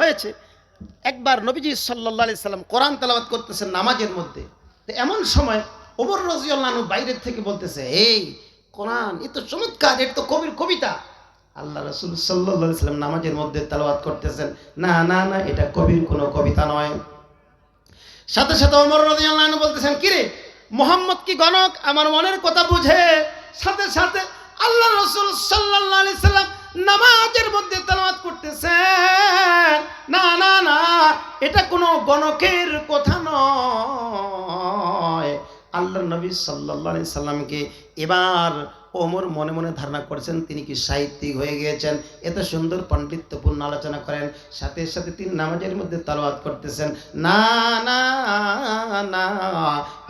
হয়েছে। একবার নবীজি সাল্লাহ সাল্লাম কোরআন তেলাবাত করতেছেন নামাজের মধ্যে। তো এমন সময় ওমর রাজিউল্লাহু বাইরের থেকে বলতেছে এই কোরআন, এ তো চমৎকার এটা তো কবির কবিতা। আল্লাহ রসুল সাল্লাহ সাল্লাম নামাজের মধ্যে তেলাওয়াত করতেছেন, না না না, এটা কবির কোনো কবিতা নয়। সাথে সাথে ওমর রাদিয়াল্লাহু বলতেছেন কিরে মোহাম্মদ কি গণক? আমার মনের কথা বুঝে। সাথে সাথে আল্লাহ রসুল আলাইহি সাল্লাম নামাজের মধ্যে তেলাওয়াত করতেছেন। না না না, এটা কোনো গণকের কথা নয়। আল্লাহ নবী আলাইহি সাল্লামকে এবার ওমর মনে মনে ধারণা করেছেন তিনি কি সাহিত্যিক হয়ে গিয়েছেন, এত সুন্দর পাণ্ডিত্যপূর্ণ আলোচনা করেন, সাথে সাথে তিনি নামাজের মধ্যে তালাওয়াত করতেছেন, না না না,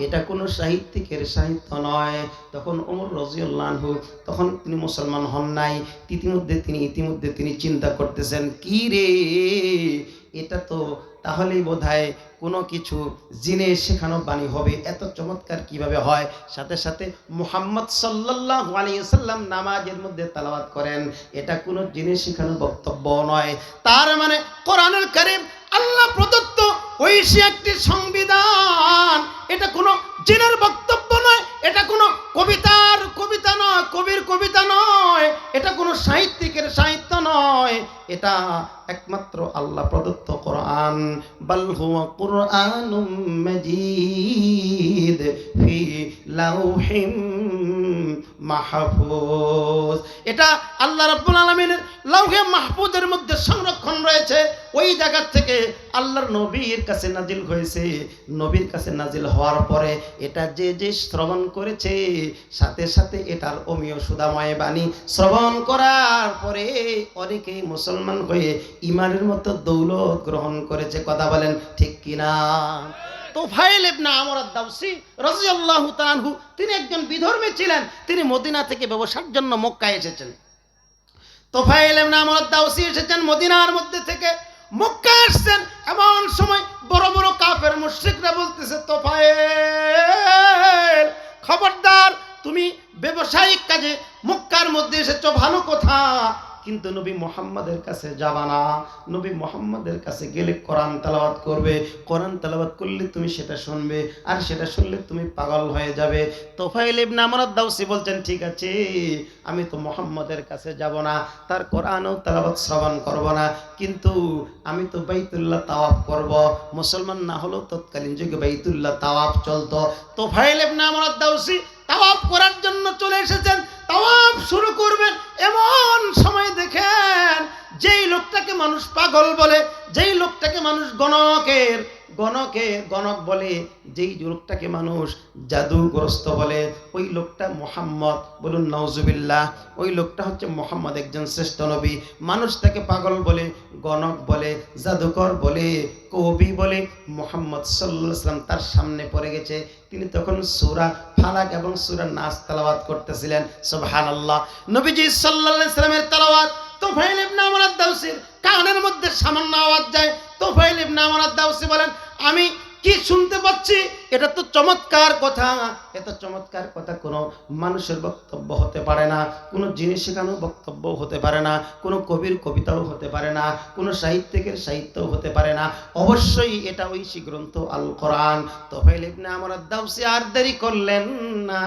এটা কোনো সাহিত্যিকের সাহিত্য নয়। তখন ওমর রাজিউল্লাহু তখন তিনি মুসলমান হন নাই, ইতিমধ্যে তিনি ইতিমধ্যে তিনি চিন্তা করতেছেন, কি রে, এটা তো তাহলেই বোধহয় কোনো কিছু জিনে শেখানো বাণী হবে। এত চমৎকার কীভাবে হয়? সাথে সাথে মুহাম্মদ সাল্লাল্লাহু আলাইহি সাল্লাম নামাজের মধ্যে তালাওয়াত করেন। এটা কোনো জিনে শেখানো বক্তব্য নয়। তার মানে কোরআনুল কারীম আল্লাহ প্রদত্ত ঐশী একটি সংবিধান। এটা কোনো জিনের বক্তব্য নয়, এটা কোনো কবিতার কবিতা নয়, কবির কবিতা নয়। এটা কোনো সাহিত্যিকের সাহিত্য নয়। এটা একমাত্র আল্লাহ প্রদত্ত কোরআন। বাল হুয়া মাজিদ ফি লাউহিম মাহফুজ। এটা আল্লাহ রাব্বুল আলামিনের লাউহে মাহফুজের মধ্যে সংরক্ষণ রয়েছে। ওই জায়গা থেকে আল্লাহর নবীর কাছে নাজিল হয়েছে। নবীর কাছে নাজিল হওয়ার পরে এটা যে যে শ্রবণ করেছে, সাথে সাথে এটার অমীয় সুদাময় বাণী শ্রবণ করার পরে অনেকেই মুসলমান হয়ে ইমানের মতো দৌলত গ্রহণ করেছে, কথা বলেন ঠিক কিনা? তোফাইল ইবনে আমর তিনি একজন বিধর্মী ছিলেন। তিনি মদিনা থেকে ব্যবসার জন্য মক্কায় এসেছেন। তোফাইল ইবনে আমর আদ-দাওসি এসেছেন মদিনার মধ্যে থেকে। মক্কা আসছেন, এমন সময় বড় বড় কাফের মুশরিকরা বলতেছে তোফাইল খবরদার, তুমি ব্যবসায়িক কাজে মক্কার মধ্যে এসেছ, ভালো কথা। কিন্তু নবী মোহাম্মদের কাছে যাবা না। নবী মোহাম্মদের কাছে গেলে কোরআন তেলাওয়াত করবে। কোরআন তেলাওয়াত করলে তুমি সেটা শুনবে। আর সেটা শুনলে তুমি পাগল হয়ে যাবে। তোফাইল ইবনে আমরাদ দাউসি বলছেন, ঠিক আছে, আমি তো মোহাম্মদের কাছে যাব না। তার কোরআনও তেলাওয়াত শ্রবণ করব না। কিন্তু আমি তো বাইতুল্লাহ তাওয়াফ করব। মুসলমান না হলেও তৎকালীন যুগে বাইতুল্লাহ তাওয়াফ চলতো। তোফাইল ইবনে আমরাদ দাউসি তাওয়াফ করার জন্য চলে এসেছেন, তাওয়াফ শুরু করবেন এমন সময় দেখেন, যেই লোকটাকে মানুষ পাগল বলে, যেই লোকটাকে মানুষ গণকের গণকে গণক বলে, যেই লোকটাকে মানুষ জাদুগ্রস্ত বলে, ওই লোকটা মোহাম্মদ। বলুন নওজুবিল্লাহ ওই লোকটা হচ্ছে মোহাম্মদ, একজন শ্রেষ্ঠ নবী। মানুষ তাকে পাগল বলে, গণক বলে, জাদুকর বলে, কবি বলে, মোহাম্মদ সাল্লাম তার সামনে পড়ে গেছে। তিনি তখন সুরা ফালাক এবং সুরা নাচ তালাওয়াত করতেছিলেন। সুবহান আল্লাহ নবীজি সাল্লাহ তালাওয়াত, তোফাইল ইবনে আমর আদ-দাউসির কানের মধ্যে সামান্য আওয়াজ যায়। তোফাইল ইবনে আমর আদ-দাউসি বলেন আমি কি শুনতে পাচ্ছি? এটা তো চমৎকার কথা। এত চমৎকার কথা কোনো মানুষের বক্তব্য হতে পারে না, কোনো জিনিস শেখানো বক্তব্য হতে পারে না, কোনো কবির কবিতাও হতে পারে না, কোনো সাহিত্যিকের সাহিত্যও হতে পারে না। অবশ্যই এটা ঐশী গ্রন্থ আল কোরআন। তোফাইল ইবনে আমর আদ-দাউসি আর দেরি করলেন না।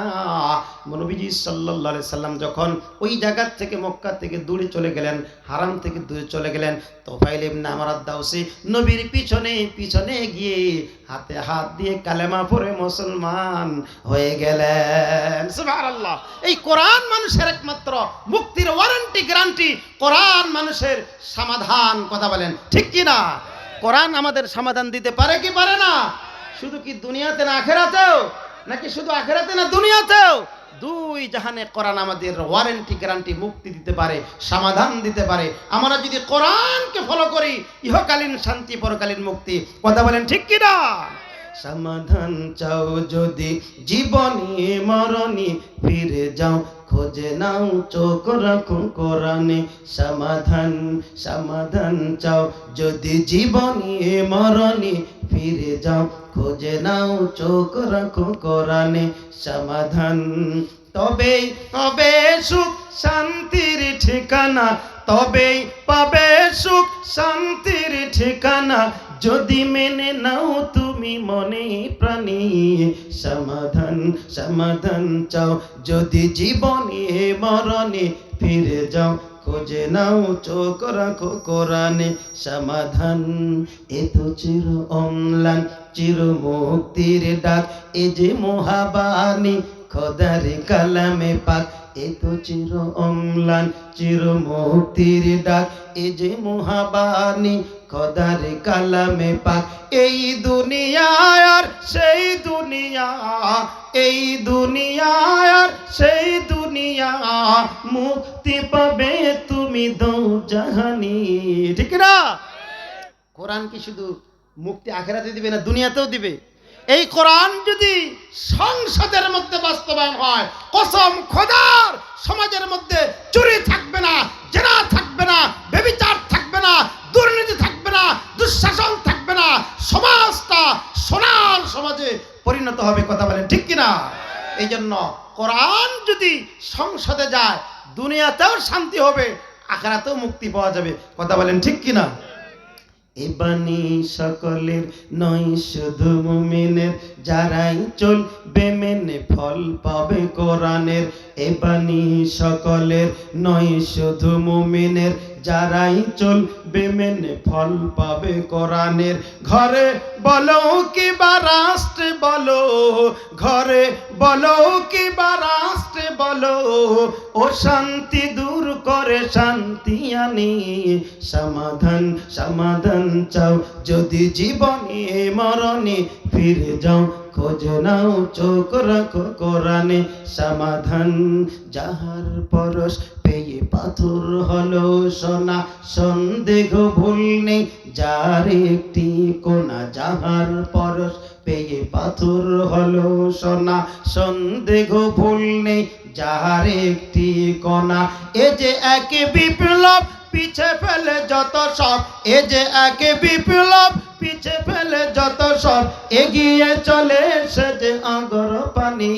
নবীজি সাল্লাল্লাহু সাল্লাম যখন ওই জায়গা থেকে মক্কা থেকে দূরে চলে গেলেন, হারাম থেকে দূরে চলে গেলেন তোফাইল ইবনে আমর আদ-দাউসি নবীর পিছনে পিছনে গিয়ে হাতে হাত দিয়ে কালেমা পড়ে মুসলমান হয়ে গেলেন। সুবহানাল্লাহ। এই কোরআন মানুষের একমাত্র মুক্তির ওয়ারেন্টি, গ্যারান্টি। কোরআন মানুষের সমাধান, কথা বলেন, ঠিক কি না? কোরআন আমাদের সমাধান দিতে পারে কি পারে না? শুধু কি দুনিয়াতে না আখেরাতেও? নাকি শুধু আখেরাতে না দুনিয়াতেও? দুই জাহানে কোরআন আমাদের ওয়ারেন্টি, গ্যারান্টি, মুক্তি দিতে পারে, সমাধান দিতে পারে। আমরা যদি কোরআনকে ফলো করি, ইহকালীন শান্তি, পরকালীন মুক্তি, কথা বলেন, ঠিক কি না? সমাধান চাও যদি জীবনী মরণী ফিরে যাও, খোঁজে নাও, চোখ রাখো কোরআনে সমাধান সমাধান চাও যদি জীবনী মরণী ফিরে যাও, খোঁজে নাও, চোখ রাখো কোরআনে সমাধান। তবেই পাবে সুখ শান্তির ঠিকানা, তবেই পাবে সুখ শান্তির ঠিকানা। যদি মেনে নাও তুমি মনে প্রাণী সমাধান সমাধান চাও। যদি জীবনে মরণে ফিরে যাও, খোঁজে নাও, চোখ রাখো কোরআনে সমাধান। এ তো চির অম্লান, চির মুক্তির ডাক। এ যে মহাবাণী, খোদার কালামে পাক। এ তো চির অম্লান, চির মুক্তির ডাক। এ যে মহাবাণী খোদার কালামে পাক। এই দুনিয়া আর সেই দুনিয়া, এই দুনিয়া আর সেই দুনিয়া, মুক্তি পাবে তুমি দৌ জাহানি ঠিক না? কোরআন কি শুধু মুক্তি আখেরাতে দিবে না, দুনিয়াতেও দিবে? এই কোরআন যদি সংসদের মধ্যে বাস্তবায়ন হয়, কসম খোদার এই জন্য কোরআন যদি সংসদে যায়, দুনিয়াতেও শান্তি হবে, আখেরাতেও মুক্তি পাওয়া যাবে। কথা বলেন ঠিক কিনা? এ বাণী সকলের নয়, শুধু মুমিনের যারাই চলবে মেনে ফল পাবে কোরআনের। এ বাণী সকলের নয়, শুধু মুমিনের যারাই চলবে মেনে ফল পাবে কোরআনের। ঘরে বলো কি বা রাষ্ট্রে বলো, ঘরে বলো কি বা রাষ্ট্রে বলো, ও শান্তি দূর করে শান্তি আনি। সমাধান সমাধান চাও, যদি জীবনে মরণে ফিরে যাও, খোঁজ নাও, চোখ রাখো কোরআনে। সমাধান, যাহার পরশ পেয়ে পাথর হলো সোনা, সন্দেহ ভুল নেই। যার একটি কোনা যাহার পরশ পেয়ে পাথর হলো সোনা, সন্দেহ ভুল নেই। যাহার একটি কোনা এ যে এক বিপ্লব পিছে ফেলে যত সব, এ যে এক বিপ্লব, পিছে ফেলে যত সব, এগিয়ে চলে সে যে আগর পানি।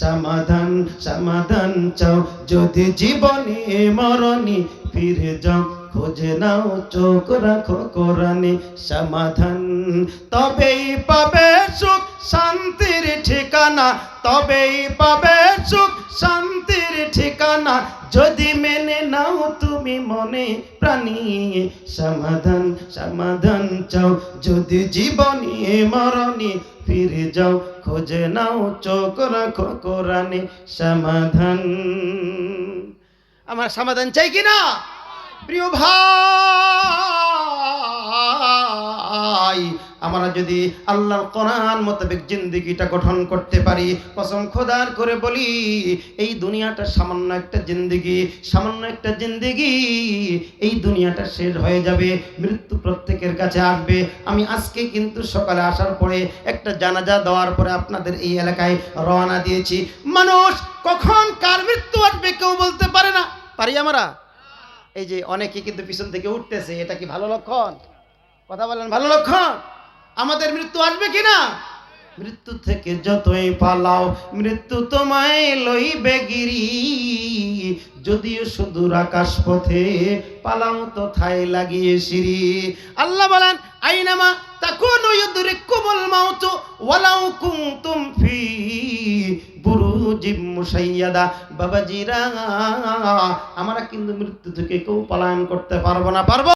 সমাধান সমাধান চাও, যদি জীবনে মরণি ফিরে যাও, খোঁজে নাও, চোখ রাখো কোরআনে সমাধান। তবেই পাবে সুখ, শান্তির ঠিকানা। তবেই পাবে সুখ, শান্তির ঠিকানা। যদি নাও তুমি মনে প্রাণী, সমাধান সমাধান চাও। যদি জীবনে মরণে ফিরে যাও, খোঁজে নাও, চোখ রাখো কোরআনে সমাধান। আমার সমাধান চাই কিনা প্রিয় ভাই! আমরা যদি আল্লাহর কোরআন মোতাবেক জিন্দিগিটা গঠন করতে পারি, কসম খোদার করে বলি, এই দুনিয়াটা সামান্য একটা জিন্দিগি, সামান্য একটা জিন্দিগি, এই দুনিয়াটা শেষ হয়ে যাবে, মৃত্যু প্রত্যেকের কাছে আসবে। আমি আজকে কিন্তু সকালে আসার পরে একটা জানাজা দেওয়ার পরে আপনাদের এই এলাকায় রওনা দিয়েছি। মানুষ কখন কার মৃত্যু আসবে কেউ বলতে পারে না। পারি আমরা? এই যে অনেকে কিন্তু পিছন থেকে উঠতেছে, এটা কি ভালো লক্ষণ? কথা বলেন ভালো লক্ষণ? আমাদের মৃত্যু আসবে কি না মৃত্যু থেকে যতই পালাও মৃত্যু তোমায় লইবে গিরি। যদিও সুদূর আকাশ পথে পালাও তো থাই লাগিয়ে সিঁড়ি। আল্লাহ বলেন আইনামা তাকুনু ইউদরিকুমুল মাউত ওয়ালাউ কুনতুম ফি বুরুজিম মুশাইয়াদা। বাবাজিরা আমরা কিন্তু মৃত্যু থেকে কেউ পলায়ন করতে পারব না পারব